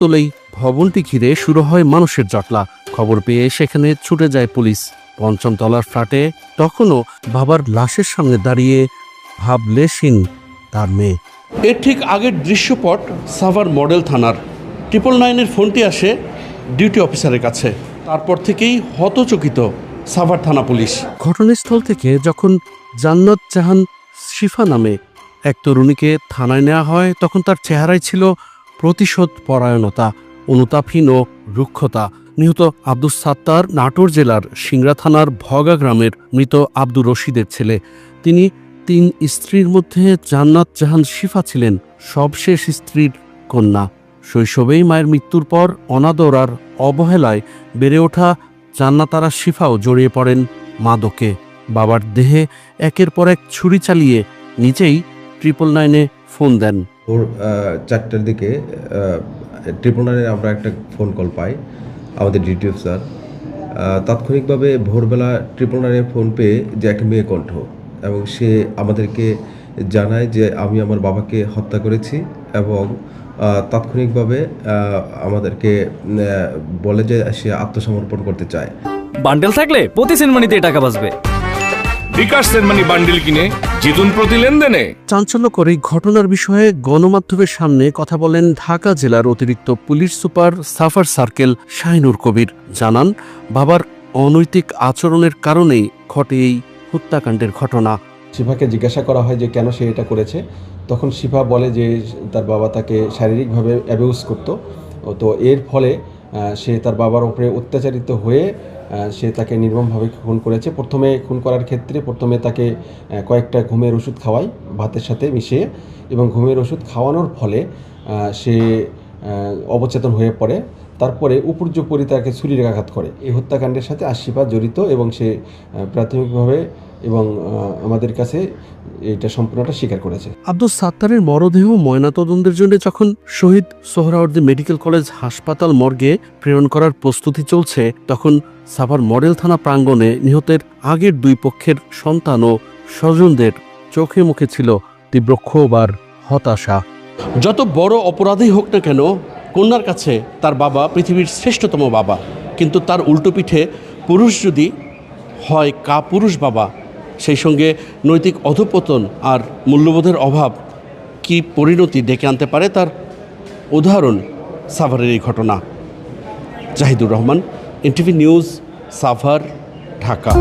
তোলেই ভবনটি ঘিরে শুরু হয় মানুষের জটলা। খবর পেয়ে সেখানে ছুটে যায় পুলিশ। পঞ্চম তলার ফ্ল্যাটে তখনও বাবার লাশের সামনে দাঁড়িয়ে ভাবলেশিন তার মেয়ে। এর ঠিক আগের দৃশ্যপট সাভার মডেল থানার। ট্রিপল নাইনের ফোনটি আসে ডিউটি অফিসারের কাছে। তারপর থেকেই হতচকিত সাভার থানা পুলিশ। ঘটনাস্থল থেকে যখন জান্নাত জাহান শিফা নামে এক তরুণীকে থানায় নেওয়া হয় তখন তার চেহারায় ছিল প্রতিশোধ, পরায়ণতা, অনুতাপহীন ও রুক্ষতা নিহত আব্দুস সাত্তার নাটোর জেলার সিংড়া থানার ভগা গ্রামের মৃত আব্দুর রশিদের ছেলে। তিনি তিন স্ত্রীর মধ্যে জান্নাত জাহান শিফা ছিলেন সবশেষ স্ত্রীর কন্যা। শৈশবেই মায়ের মৃত্যুর পর অনাদর আর অবহেলায় বেড়ে ওঠা জান্নাতারা শিফাও জড়িয়ে পড়েন মাদকে। বাবার দেহে একের পর এক ছুরি চালিয়ে নিজেই ট্রিপল নাইনে ফোন দেন। ভোর চারটার দিকে ট্রিপল নাইনে আমরা একটা ফোন কল পাই, আমাদের ডিটি স্যার তাৎক্ষণিকভাবে ভোরবেলা ট্রিপল নাইনে ফোন পেয়ে যে এক মেয়ে কণ্ঠ এবং সে আমাদেরকে জানায় যে আমি আমার বাবাকে হত্যা করেছি এবং তাৎক্ষণিকভাবে আমাদেরকে বলে যে সে আত্মসমর্পণ করতে চায়। বান্ডেল থাকলে প্রতি সেনমানিতে টাকা বাঁচবে। বিকাশ সেনমানি বান্ডিল কিনে জিতুন প্রতি লেনদেনে। চাঞ্চল্যকর এই ঘটনার বিষয়ে গণমাধ্যমের সামনে কথা বলেন ঢাকা জেলার অতিরিক্ত police super Savar circle Shahinur Kabir. জানান বাবার অনৈতিক আচরণের কারণেই ঘটে এই হত্যাকাণ্ডের ঘটনা। শিফাকে জিজ্ঞাসা করা হয় যে কেন সে এটা করেছে? তখন শিফা বলে যে তার বাবা তাকে শারীরিকভাবে অ্যাবিউজ করতো। ও তো এর ফলে সে তার বাবার ওপরে অত্যাচারিত হয়ে সে তাকে নির্মমভাবে খুন করেছে। প্রথমে খুন করার ক্ষেত্রে প্রথমে তাকে কয়েকটা ঘুমের ওষুধ খাওয়ায় ভাতের সাথে মিশিয়ে এবং ঘুমের ওষুধ খাওয়ানোর ফলে সে অবচেতন হয়ে পড়ে। তারপরে উপর্যুপরি তাকে ছুরির আঘাত করে। এই হত্যাকাণ্ডের সাথে আশিফা জড়িত এবং সে প্রাথমিকভাবে এবং আমাদের কাছে এটা সম্পূর্ণটা স্বীকার করেছে। আব্দুল সাত্তারের মরদেহ ময়নাতদন্তের জন্য যখন শহীদ সোহরাওয়ার্দী মেডিকেল কলেজ হাসপাতাল মর্গে প্রেরণ করার প্রস্তুতি চলছে, তখন সাভার মডেল থানা প্রাঙ্গণে নিহতের আগের দুই পক্ষের সন্তান ও স্বজনদের চোখে মুখে ছিল তীব্র ক্ষোভ আর হতাশা। যত বড় অপরাধী হোক না কেন, কন্যার কাছে তার বাবা পৃথিবীর শ্রেষ্ঠতম বাবা। কিন্তু তার উল্টো পিঠে পুরুষ যদি হয় কা পুরুষ বাবা, সেই সঙ্গে নৈতিক অধপতন আর মূল্যবোধের অভাব কি পরিণতি ডেকে আনতে পারে তার? উদাহরণ, সাভারের এই ঘটনা। Zahidur Rahman, NTV news, Savar, Dhaka.